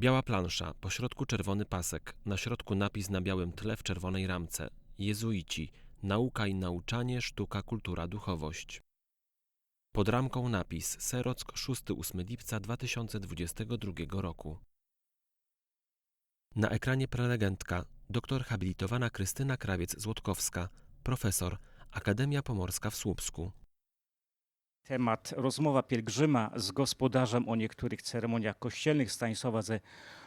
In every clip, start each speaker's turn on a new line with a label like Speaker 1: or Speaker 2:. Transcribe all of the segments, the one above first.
Speaker 1: Biała plansza, po środku czerwony pasek, na środku napis na białym tle w czerwonej ramce. Jezuici. Nauka i nauczanie, sztuka, kultura, duchowość. Pod ramką napis Serock 6-8 lipca 2022 roku. Na ekranie prelegentka dr habilitowana Krystyna Krawiec-Złotkowska, profesor, Akademia Pomorska w Słupsku.
Speaker 2: Temat rozmowa pielgrzyma z gospodarzem o niektórych ceremoniach kościelnych Stanisława ze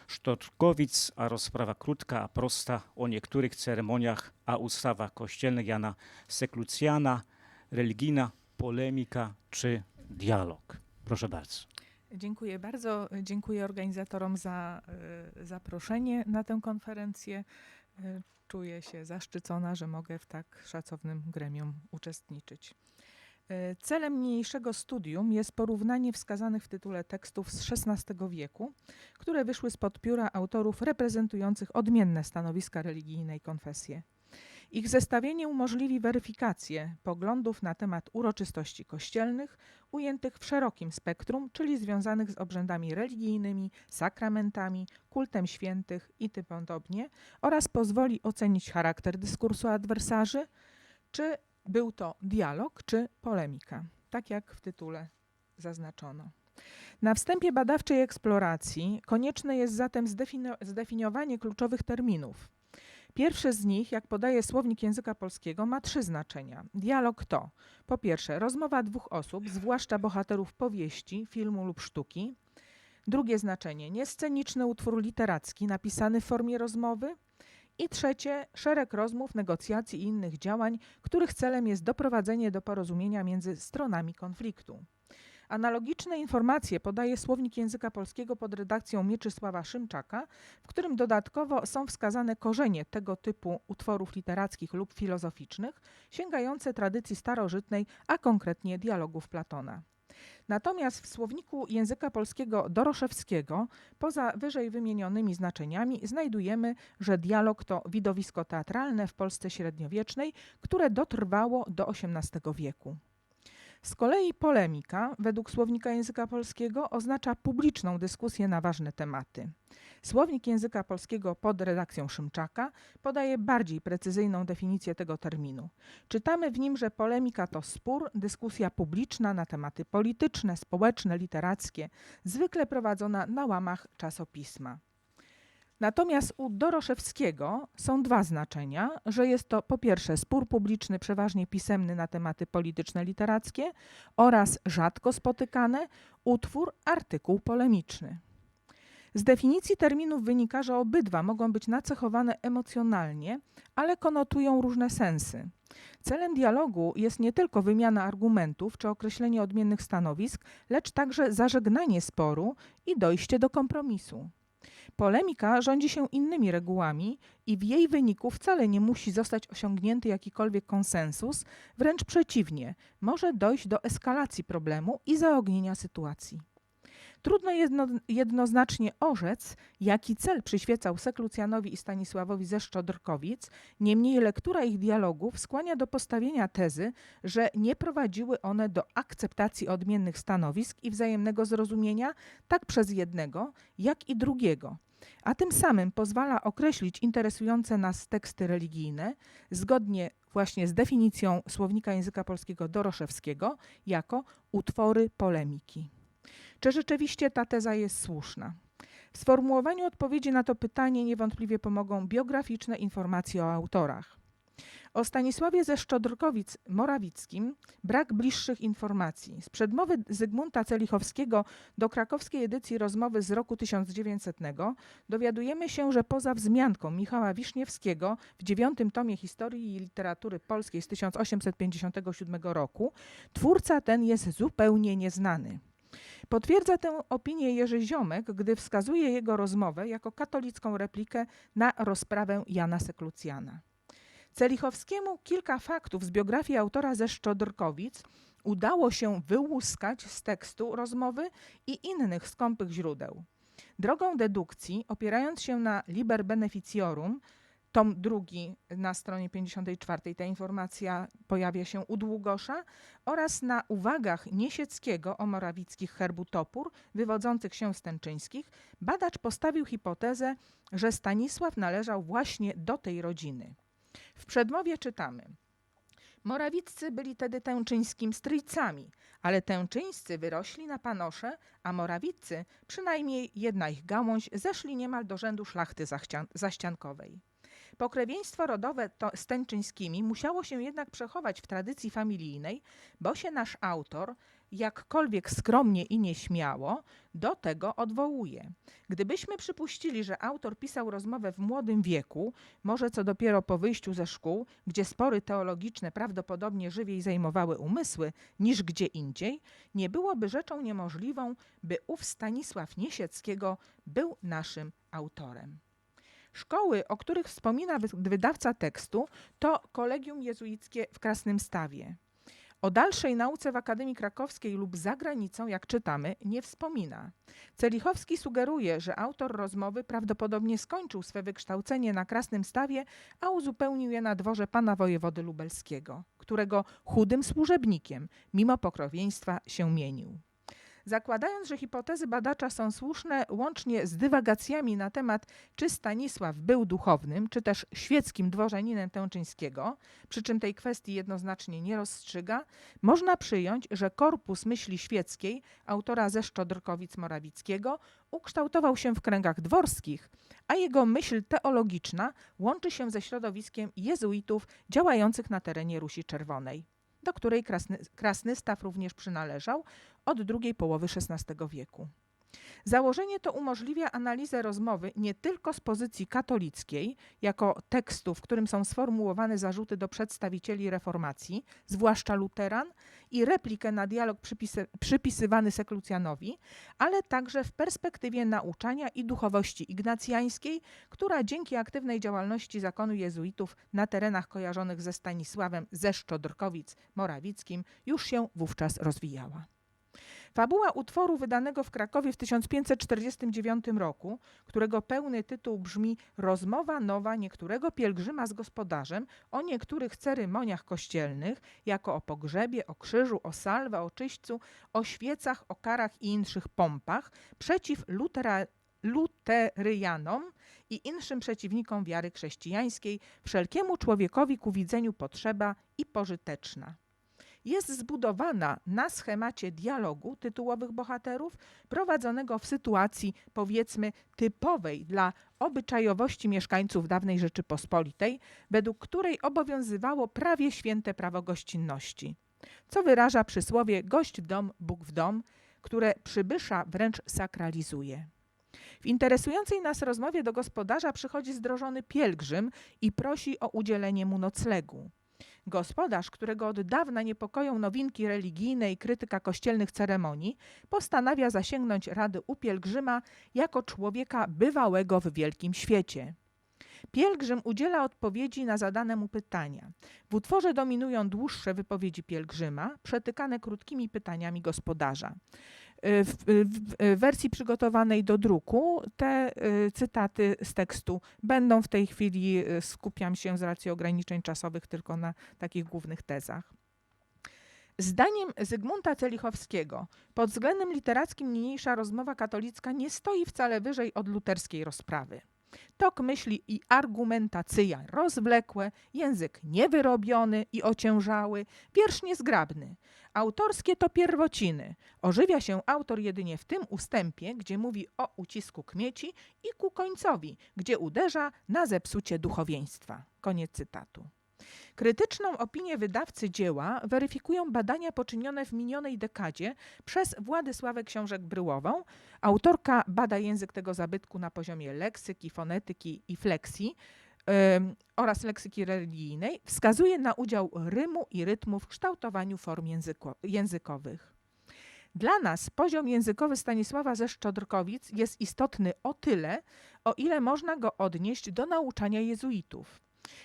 Speaker 2: Sztotrkowic, a rozprawa krótka, a prosta o niektórych ceremoniach, a ustawach kościelnych Jana Seklucjana, religijna polemika czy dialog. Proszę bardzo.
Speaker 3: Dziękuję bardzo. Dziękuję organizatorom za e, zaproszenie na tę konferencję. E, Czuję się zaszczycona, że mogę w tak szacownym gremium uczestniczyć. E, Celem niniejszego studium jest porównanie wskazanych w tytule tekstów z XVI wieku, które wyszły spod pióra autorów reprezentujących odmienne stanowiska religijne i konfesje. Ich zestawienie umożliwi weryfikację poglądów na temat uroczystości kościelnych ujętych w szerokim spektrum, czyli związanych z obrzędami religijnymi, sakramentami, kultem świętych i tym podobnie, oraz pozwoli ocenić charakter dyskursu adwersarzy, czy był to dialog, czy polemika, tak jak w tytule zaznaczono. Na wstępie badawczej eksploracji konieczne jest zatem zdefini- zdefiniowanie kluczowych terminów. Pierwszy z nich, jak podaje słownik języka polskiego, ma trzy znaczenia. Dialog to po pierwsze rozmowa dwóch osób, zwłaszcza bohaterów powieści, filmu lub sztuki. Drugie znaczenie niesceniczny utwór literacki napisany w formie rozmowy. I trzecie szereg rozmów, negocjacji i innych działań, których celem jest doprowadzenie do porozumienia między stronami konfliktu. Analogiczne informacje podaje słownik języka polskiego pod redakcją Mieczysława Szymczaka, w którym dodatkowo są wskazane korzenie tego typu utworów literackich lub filozoficznych, sięgające tradycji starożytnej, a konkretnie dialogów Platona. Natomiast w słowniku języka polskiego Doroszewskiego, poza wyżej wymienionymi znaczeniami, znajdujemy, że dialog to widowisko teatralne w Polsce średniowiecznej, które dotrwało do XVIII wieku. Z kolei polemika, według słownika języka polskiego, oznacza publiczną dyskusję na ważne tematy. Słownik języka polskiego pod redakcją Szymczaka podaje bardziej precyzyjną definicję tego terminu. Czytamy w nim, że polemika to spór, dyskusja publiczna na tematy polityczne, społeczne, literackie, zwykle prowadzona na łamach czasopisma. Natomiast u Doroszewskiego są dwa znaczenia, że jest to po pierwsze spór publiczny, przeważnie pisemny na tematy polityczne, literackie oraz rzadko spotykane utwór, artykuł polemiczny. Z definicji terminów wynika, że obydwa mogą być nacechowane emocjonalnie, ale konotują różne sensy. Celem dialogu jest nie tylko wymiana argumentów czy określenie odmiennych stanowisk, lecz także zażegnanie sporu i dojście do kompromisu. Polemika rządzi się innymi regułami i w jej wyniku wcale nie musi zostać osiągnięty jakikolwiek konsensus, wręcz przeciwnie, może dojść do eskalacji problemu i zaognienia sytuacji. Trudno jedno, jednoznacznie orzec, jaki cel przyświecał Seklucjanowi i Stanisławowi ze Szczodrkowic, niemniej lektura ich dialogów skłania do postawienia tezy, że nie prowadziły one do akceptacji odmiennych stanowisk i wzajemnego zrozumienia tak przez jednego, jak i drugiego, a tym samym pozwala określić interesujące nas teksty religijne zgodnie właśnie z definicją słownika języka polskiego Doroszewskiego jako utwory polemiki. Czy rzeczywiście ta teza jest słuszna? W sformułowaniu odpowiedzi na to pytanie niewątpliwie pomogą biograficzne informacje o autorach. O Stanisławie ze Szczodrkowic Morawickim brak bliższych informacji. Z przedmowy Zygmunta Celichowskiego do krakowskiej edycji rozmowy z roku 1900 dowiadujemy się, że poza wzmianką Michała Wiszniewskiego w dziewiątym tomie historii i literatury polskiej z 1857 roku twórca ten jest zupełnie nieznany. Potwierdza tę opinię Jerzy Ziomek, gdy wskazuje jego rozmowę jako katolicką replikę na rozprawę Jana Seklucjana. Celichowskiemu kilka faktów z biografii autora ze Szczodrkowic udało się wyłuskać z tekstu rozmowy i innych skąpych źródeł. Drogą dedukcji, opierając się na liber beneficiorum, tom drugi na stronie 54. Ta informacja pojawia się u Długosza oraz na uwagach Niesieckiego o morawickich herbu topór wywodzących się z Tęczyńskich badacz postawił hipotezę, że Stanisław należał właśnie do tej rodziny. W przedmowie czytamy – Morawiccy byli tedy tęczyńskim stryjcami, ale tęczyńscy wyrośli na panosze, a morawiccy, przynajmniej jedna ich gałąź, zeszli niemal do rzędu szlachty zaściankowej. Pokrewieństwo rodowe to, z tęczyńskimi musiało się jednak przechować w tradycji familijnej, bo się nasz autor, jakkolwiek skromnie i nieśmiało, do tego odwołuje. Gdybyśmy przypuścili, że autor pisał rozmowę w młodym wieku, może co dopiero po wyjściu ze szkół, gdzie spory teologiczne prawdopodobnie żywiej zajmowały umysły niż gdzie indziej, nie byłoby rzeczą niemożliwą, by ów Stanisław Niesieckiego był naszym autorem. Szkoły, o których wspomina wy- wydawca tekstu, to Kolegium Jezuickie w Krasnym Stawie. O dalszej nauce w Akademii Krakowskiej lub za granicą, jak czytamy, nie wspomina. Celichowski sugeruje, że autor rozmowy prawdopodobnie skończył swe wykształcenie na Krasnym Stawie, a uzupełnił je na dworze pana wojewody lubelskiego, którego chudym służebnikiem, mimo pokrowieństwa, się mienił. Zakładając, że hipotezy badacza są słuszne, łącznie z dywagacjami na temat, czy Stanisław był duchownym, czy też świeckim dworzeninem Tęczyńskiego, przy czym tej kwestii jednoznacznie nie rozstrzyga, można przyjąć, że korpus myśli świeckiej autora ze Szczodrkowic-Morawickiego ukształtował się w kręgach dworskich, a jego myśl teologiczna łączy się ze środowiskiem jezuitów działających na terenie Rusi Czerwonej, do której Krasny, Krasny Staw również przynależał od drugiej połowy XVI wieku. Założenie to umożliwia analizę rozmowy nie tylko z pozycji katolickiej, jako tekstu, w którym są sformułowane zarzuty do przedstawicieli reformacji, zwłaszcza luteran, i replikę na dialog przypisy, przypisywany Seklucjanowi, ale także w perspektywie nauczania i duchowości ignacjańskiej, która dzięki aktywnej działalności zakonu jezuitów na terenach kojarzonych ze Stanisławem ze Szczodrkowic Morawickim już się wówczas rozwijała. Fabuła utworu wydanego w Krakowie w 1549 roku, którego pełny tytuł brzmi Rozmowa nowa niektórego pielgrzyma z gospodarzem o niektórych ceremoniach kościelnych, jako o pogrzebie, o krzyżu, o salwę, o czyśćcu, o świecach, o karach i inszych pompach, przeciw lutera, luteryjanom i inszym przeciwnikom wiary chrześcijańskiej, wszelkiemu człowiekowi ku widzeniu potrzeba i pożyteczna jest zbudowana na schemacie dialogu tytułowych bohaterów, prowadzonego w sytuacji, powiedzmy, typowej dla obyczajowości mieszkańców dawnej Rzeczypospolitej, według której obowiązywało prawie święte prawo gościnności, co wyraża przysłowie gość w dom, Bóg w dom, które przybysza wręcz sakralizuje. W interesującej nas rozmowie do gospodarza przychodzi zdrożony pielgrzym i prosi o udzielenie mu noclegu. Gospodarz, którego od dawna niepokoją nowinki religijne i krytyka kościelnych ceremonii, postanawia zasięgnąć rady u pielgrzyma jako człowieka bywałego w wielkim świecie. Pielgrzym udziela odpowiedzi na zadane mu pytania. W utworze dominują dłuższe wypowiedzi pielgrzyma, przetykane krótkimi pytaniami gospodarza. W, w, w wersji przygotowanej do druku te y, cytaty z tekstu będą w tej chwili, y, skupiam się z racji ograniczeń czasowych tylko na takich głównych tezach. Zdaniem Zygmunta Celichowskiego, pod względem literackim niniejsza rozmowa katolicka nie stoi wcale wyżej od luterskiej rozprawy. Tok myśli i argumentacyja rozwlekłe, język niewyrobiony i ociężały, wiersz niezgrabny. Autorskie to pierwociny. Ożywia się autor jedynie w tym ustępie, gdzie mówi o ucisku kmieci i ku końcowi, gdzie uderza na zepsucie duchowieństwa. Koniec cytatu. Krytyczną opinię wydawcy dzieła weryfikują badania poczynione w minionej dekadzie przez Władysławę Książek-Bryłową. Autorka bada język tego zabytku na poziomie leksyki, fonetyki i fleksji oraz leksyki religijnej. Wskazuje na udział rymu i rytmu w kształtowaniu form języko- językowych. Dla nas poziom językowy Stanisława ze Szczodrkowic jest istotny o tyle, o ile można go odnieść do nauczania jezuitów.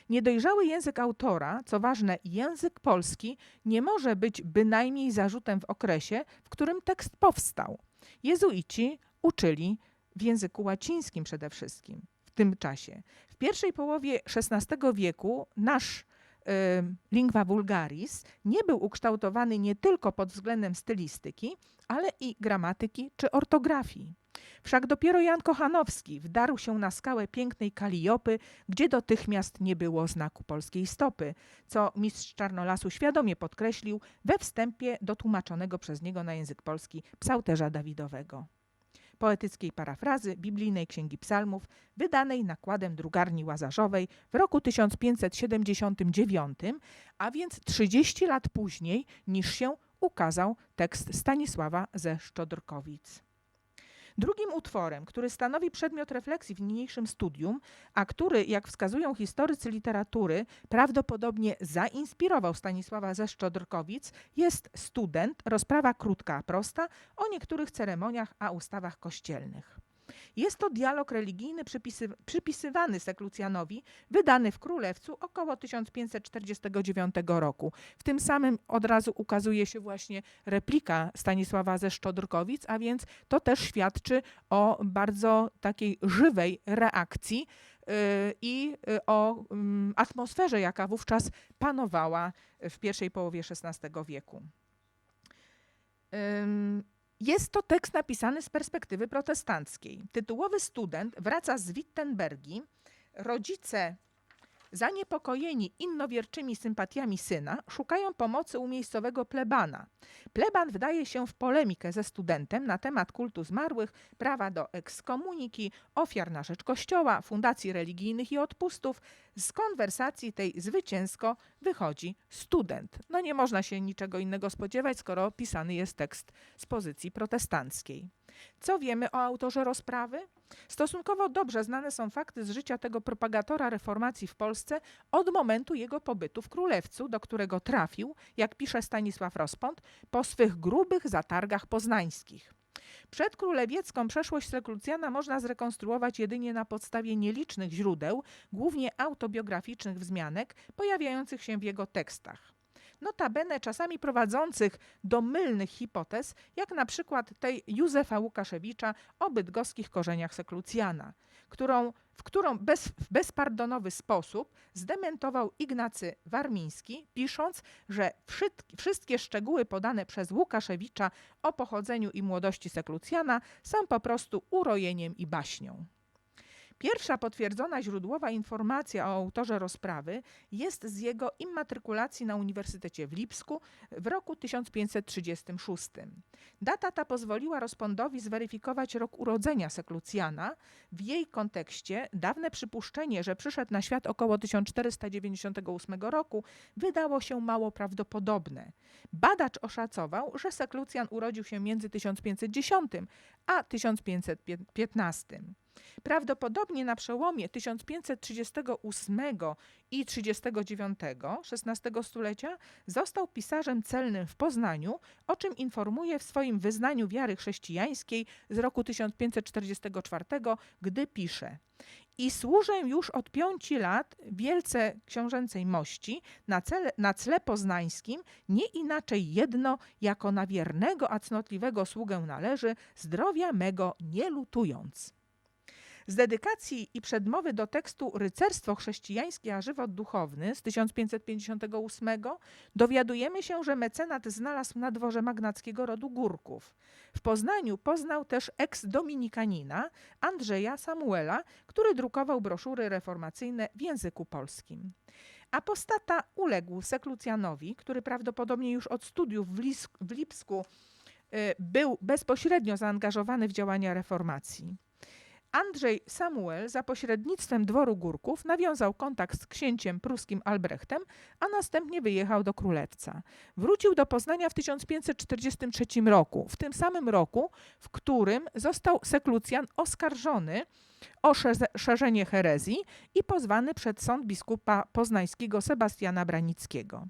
Speaker 3: Niedojrzały język autora, co ważne, język polski, nie może być bynajmniej zarzutem w okresie, w którym tekst powstał. Jezuici uczyli w języku łacińskim przede wszystkim. W tym czasie. W pierwszej połowie XVI wieku nasz y, lingua vulgaris nie był ukształtowany nie tylko pod względem stylistyki, ale i gramatyki czy ortografii. Wszak dopiero Jan Kochanowski wdarł się na skałę pięknej Kaliopy, gdzie dotychmiast nie było znaku polskiej stopy, co mistrz Czarnolasu świadomie podkreślił we wstępie do tłumaczonego przez niego na język polski psałterza Dawidowego. Poetyckiej parafrazy biblijnej Księgi Psalmów, wydanej nakładem drugarni Łazarzowej w roku 1579, a więc 30 lat później niż się ukazał tekst Stanisława ze Szczodrkowic. Drugim utworem, który stanowi przedmiot refleksji w niniejszym studium, a który, jak wskazują historycy literatury, prawdopodobnie zainspirował Stanisława ze Szczodrkowic, jest Student, rozprawa krótka prosta o niektórych ceremoniach a ustawach kościelnych. Jest to dialog religijny przypisy, przypisywany Seklucjanowi, wydany w Królewcu około 1549 roku. W tym samym od razu ukazuje się właśnie replika Stanisława ze Szczodrkowic, a więc to też świadczy o bardzo takiej żywej reakcji yy, i yy, o mm, atmosferze, jaka wówczas panowała w pierwszej połowie XVI wieku. Jest to tekst napisany z perspektywy protestanckiej. Tytułowy student wraca z Wittenbergi. Rodzice, zaniepokojeni innowierczymi sympatiami syna, szukają pomocy u miejscowego plebana. Pleban wdaje się w polemikę ze studentem na temat kultu zmarłych, prawa do ekskomuniki, ofiar na rzecz kościoła, fundacji religijnych i odpustów. Z konwersacji tej zwycięsko wychodzi student. No nie można się niczego innego spodziewać, skoro pisany jest tekst z pozycji protestanckiej. Co wiemy o autorze rozprawy? Stosunkowo dobrze znane są fakty z życia tego propagatora reformacji w Polsce od momentu jego pobytu w Królewcu, do którego trafił, jak pisze Stanisław Rospont, po swych grubych zatargach poznańskich. Przedkrólewiecką przeszłość Seklucjana można zrekonstruować jedynie na podstawie nielicznych źródeł, głównie autobiograficznych wzmianek, pojawiających się w jego tekstach. Notabene czasami prowadzących do mylnych hipotez, jak na przykład tej Józefa Łukaszewicza o bydgoskich korzeniach Seklucjana, którą, w którą bez, w bezpardonowy sposób zdementował Ignacy Warmiński, pisząc, że wszystk- wszystkie szczegóły podane przez Łukaszewicza o pochodzeniu i młodości Seklucjana są po prostu urojeniem i baśnią. Pierwsza potwierdzona źródłowa informacja o autorze rozprawy jest z jego immatrykulacji na Uniwersytecie w Lipsku w roku 1536. Data ta pozwoliła Rospondowi zweryfikować rok urodzenia Seklucjana. W jej kontekście dawne przypuszczenie, że przyszedł na świat około 1498 roku, wydało się mało prawdopodobne. Badacz oszacował, że Seklucjan urodził się między 1510 a 1515. Prawdopodobnie na przełomie 1538 i 39 XVI stulecia został pisarzem celnym w Poznaniu, o czym informuje w swoim wyznaniu wiary chrześcijańskiej z roku 1544, gdy pisze i służę już od pięciu lat wielce książęcej mości na, cele, na poznańskim, nie inaczej jedno, jako na wiernego a cnotliwego sługę należy, zdrowia mego nie lutując. Z dedykacji i przedmowy do tekstu Rycerstwo chrześcijańskie a żywot duchowny z 1558 dowiadujemy się, że mecenat znalazł na dworze magnackiego rodu Górków. W Poznaniu poznał też eks-dominikanina Andrzeja Samuela, który drukował broszury reformacyjne w języku polskim. Apostata uległ Seklucjanowi, który prawdopodobnie już od studiów w, Lis- w Lipsku y, był bezpośrednio zaangażowany w działania reformacji. Andrzej Samuel za pośrednictwem dworu Górków nawiązał kontakt z księciem pruskim Albrechtem, a następnie wyjechał do Królewca. Wrócił do Poznania w 1543 roku, w tym samym roku, w którym został Seklucjan oskarżony o szerze- szerzenie herezji i pozwany przed sąd biskupa poznańskiego Sebastiana Branickiego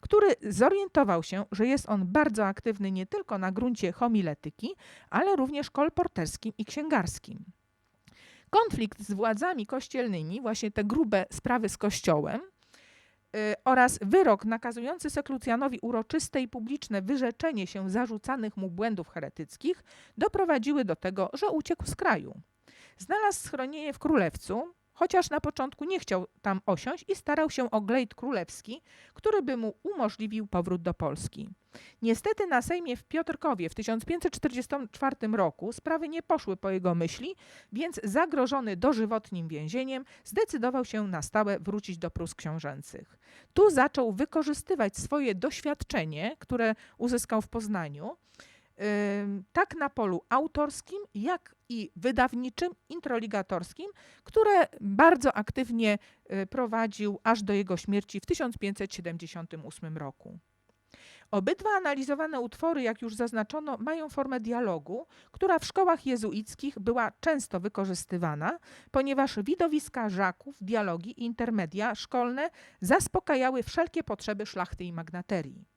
Speaker 3: który zorientował się, że jest on bardzo aktywny nie tylko na gruncie homiletyki, ale również kolporterskim i księgarskim. Konflikt z władzami kościelnymi, właśnie te grube sprawy z kościołem, y, oraz wyrok nakazujący Seklucjanowi uroczyste i publiczne wyrzeczenie się zarzucanych mu błędów heretyckich doprowadziły do tego, że uciekł z kraju. Znalazł schronienie w Królewcu, chociaż na początku nie chciał tam osiąść i starał się o glejt królewski, który by mu umożliwił powrót do Polski. Niestety na Sejmie w Piotrkowie w 1544 roku sprawy nie poszły po jego myśli, więc zagrożony dożywotnim więzieniem zdecydował się na stałe wrócić do Prus książęcych. Tu zaczął wykorzystywać swoje doświadczenie, które uzyskał w Poznaniu, tak na polu autorskim, jak i wydawniczym, introligatorskim, które bardzo aktywnie y, prowadził aż do jego śmierci w 1578 roku. Obydwa analizowane utwory, jak już zaznaczono, mają formę dialogu, która w szkołach jezuickich była często wykorzystywana, ponieważ widowiska żaków, dialogi i intermedia szkolne zaspokajały wszelkie potrzeby szlachty i magnaterii.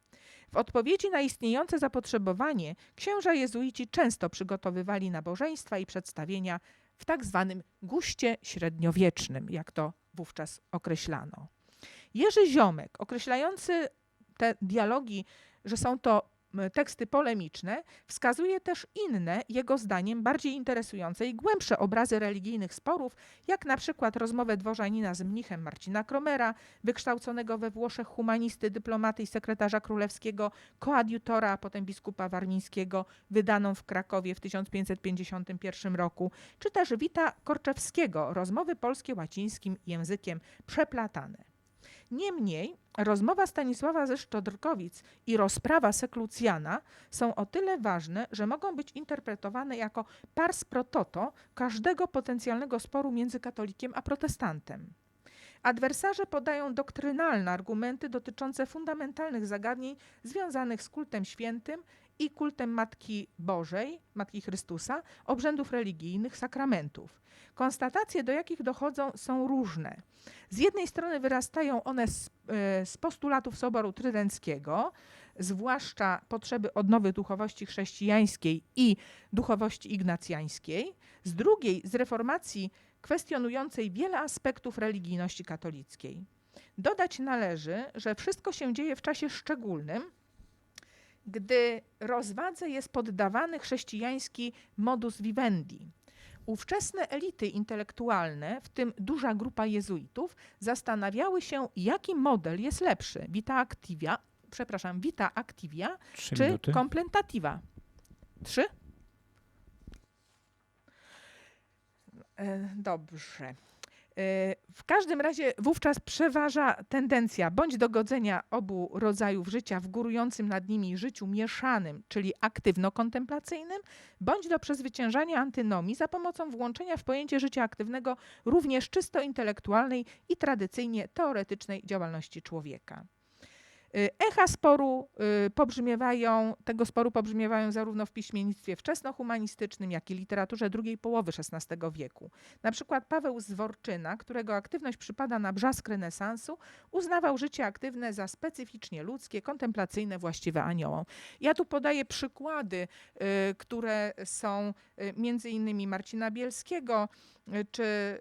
Speaker 3: W odpowiedzi na istniejące zapotrzebowanie księża jezuici często przygotowywali nabożeństwa i przedstawienia w tak zwanym guście średniowiecznym, jak to wówczas określano. Jerzy Ziomek, określający te dialogi, że są to teksty polemiczne, wskazuje też inne, jego zdaniem bardziej interesujące i głębsze obrazy religijnych sporów, jak na przykład rozmowę dworzanina z mnichem Marcina Kromera, wykształconego we Włoszech humanisty, dyplomaty i sekretarza królewskiego, koadjutora, a potem biskupa warmińskiego, wydaną w Krakowie w 1551 roku, czy też Wita Korczewskiego, rozmowy polskie łacińskim językiem przeplatane. Niemniej rozmowa Stanisława ze Szczodrkowic i rozprawa Seklucjana są o tyle ważne, że mogą być interpretowane jako pars pro toto każdego potencjalnego sporu między katolikiem a protestantem. Adwersarze podają doktrynalne argumenty dotyczące fundamentalnych zagadnień związanych z kultem świętym i kultem Matki Bożej, Matki Chrystusa, obrzędów religijnych, sakramentów. Konstatacje, do jakich dochodzą, są różne. Z jednej strony wyrastają one z, e, z postulatów Soboru Trydenckiego, zwłaszcza potrzeby odnowy duchowości chrześcijańskiej i duchowości ignacjańskiej, z drugiej z reformacji kwestionującej wiele aspektów religijności katolickiej. Dodać należy, że wszystko się dzieje w czasie szczególnym, gdy rozwadze jest poddawany chrześcijański modus vivendi. Ówczesne elity intelektualne, w tym duża grupa jezuitów, zastanawiały się, jaki model jest lepszy: vita activia, przepraszam, vita activia
Speaker 2: Trzy
Speaker 3: czy
Speaker 2: minuty.
Speaker 3: komplentativa. Trzy? E, Dobrze. E, W każdym razie wówczas przeważa tendencja bądź do godzenia obu rodzajów życia w górującym nad nimi życiu mieszanym, czyli aktywno-kontemplacyjnym, bądź do przezwyciężania antynomii za pomocą włączenia w pojęcie życia aktywnego również czysto intelektualnej i tradycyjnie teoretycznej działalności człowieka. Y, Echa sporu y, pobrzmiewają, tego sporu pobrzmiewają zarówno w piśmiennictwie wczesnohumanistycznym, jak i literaturze drugiej połowy XVI wieku. Na przykład Paweł Zworczyna, którego aktywność przypada na brzask renesansu, uznawał życie aktywne za specyficznie ludzkie, kontemplacyjne, właściwe aniołom. Ja tu podaję przykłady, y, które są między innymi Marcina Bielskiego, czy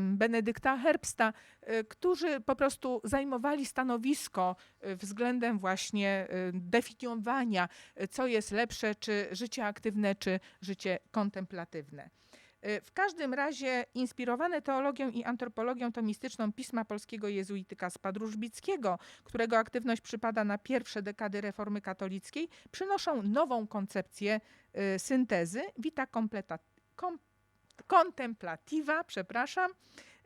Speaker 3: Benedykta Herbsta, y, którzy po prostu zajmowali stanowisko y, względem właśnie y, definiowania, co jest lepsze, czy życie aktywne, czy życie kontemplatywne. W każdym razie inspirowane teologią i antropologią tomistyczną pisma polskiego jezuityka Spadróżbickiego, którego aktywność przypada na pierwsze dekady reformy katolickiej, przynoszą nową koncepcję syntezy vita completa, kom, contemplativa, przepraszam,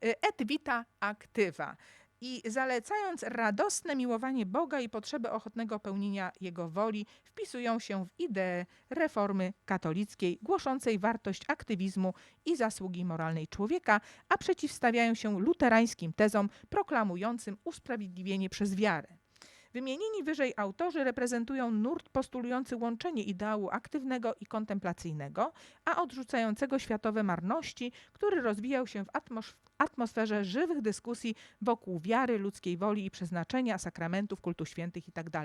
Speaker 3: y, et vita activa i zalecając radosne miłowanie Boga i potrzebę ochotnego pełnienia Jego woli, wpisują się w ideę reformy katolickiej głoszącej wartość aktywizmu i zasługi moralnej człowieka, a przeciwstawiają się luterańskim tezom proklamującym usprawiedliwienie przez wiarę. Wymienieni wyżej autorzy reprezentują nurt postulujący łączenie ideału aktywnego i kontemplacyjnego, a odrzucającego światowe marności, który rozwijał się w atmos- atmosferze żywych dyskusji wokół wiary, ludzkiej woli i przeznaczenia, sakramentów, kultu świętych itd.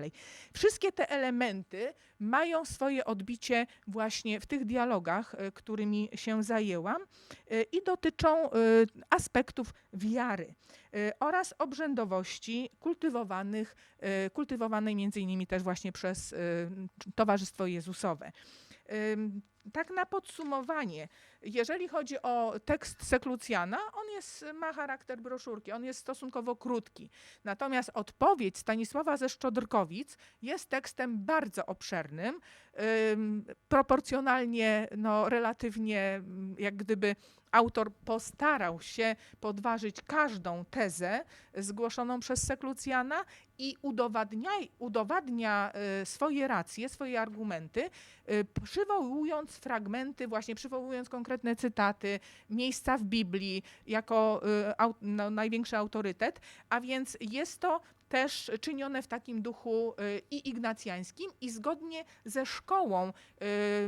Speaker 3: Wszystkie te elementy mają swoje odbicie właśnie w tych dialogach, y, którymi się zajęłam y, i dotyczą y, aspektów wiary oraz obrzędowości kultywowanych, kultywowanej między innymi też właśnie przez Towarzystwo Jezusowe. Tak na podsumowanie, Jeżeli chodzi o tekst Seklucjana, on jest, ma charakter broszurki, on jest stosunkowo krótki. Natomiast odpowiedź Stanisława ze Szczodrkowic jest tekstem bardzo obszernym, ym, proporcjonalnie, no, relatywnie, mm, jak gdyby autor postarał się podważyć każdą tezę zgłoszoną przez Seklucjana i udowadniaj, udowadnia y, swoje racje, swoje argumenty, y, przywołując fragmenty, właśnie przywołując konkretne cytaty, miejsca w Biblii jako y, no, największy autorytet, a więc jest to też czynione w takim duchu y, i ignacjańskim i zgodnie ze szkołą y,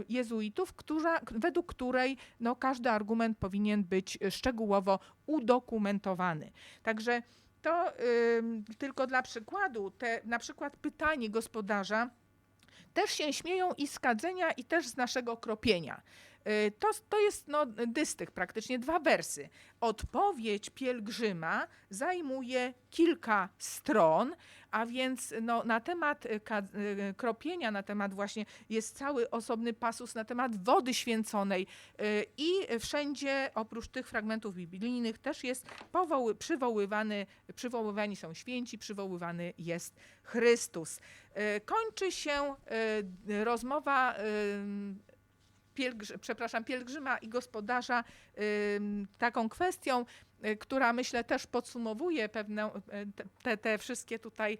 Speaker 3: jezuitów, która, według której no, każdy argument powinien być szczegółowo udokumentowany. Także to ym, tylko dla przykładu, te, na przykład pytanie gospodarza też się śmieją i z kadzenia, i też z naszego kropienia. Y, To, to jest no, dystych, praktycznie dwa wersy. Odpowiedź pielgrzyma zajmuje kilka stron, a więc no, na temat y, y, kropienia, na temat właśnie jest cały osobny pasus na temat wody święconej i wszędzie oprócz tych fragmentów biblijnych też jest powoły, przywoływany, przywoływani są święci, przywoływany jest Chrystus. Kończy się rozmowa przepraszam, pielgrzyma i gospodarza taką kwestią, y, która myślę też podsumowuje pewne y, te, te wszystkie tutaj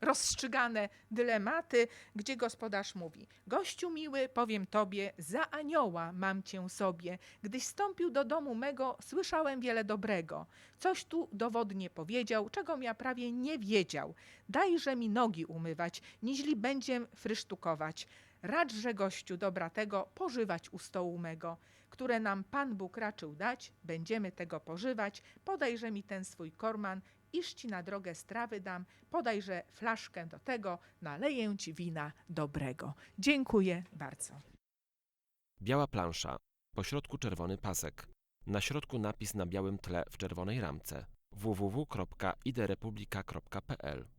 Speaker 3: rozstrzygane dylematy, gdzie gospodarz mówi: Gościu miły, powiem tobie, za anioła mam cię sobie. Gdyś stąpił do domu mego, słyszałem wiele dobrego. Coś tu dowodnie powiedział, czego ja prawie nie wiedział. Dajże mi nogi umywać, niźli będziem frysztukować. Radźże gościu dobra tego pożywać u stołu mego, które nam Pan Bóg raczył dać, będziemy tego pożywać. Podajże mi ten swój korman, iż ci na drogę strawy dam, podajże flaszkę do tego, naleję ci wina dobrego. Dziękuję bardzo.
Speaker 1: Biała plansza, po środku czerwony pasek, na środku napis na białym tle w czerwonej ramce www.iderepublika.pl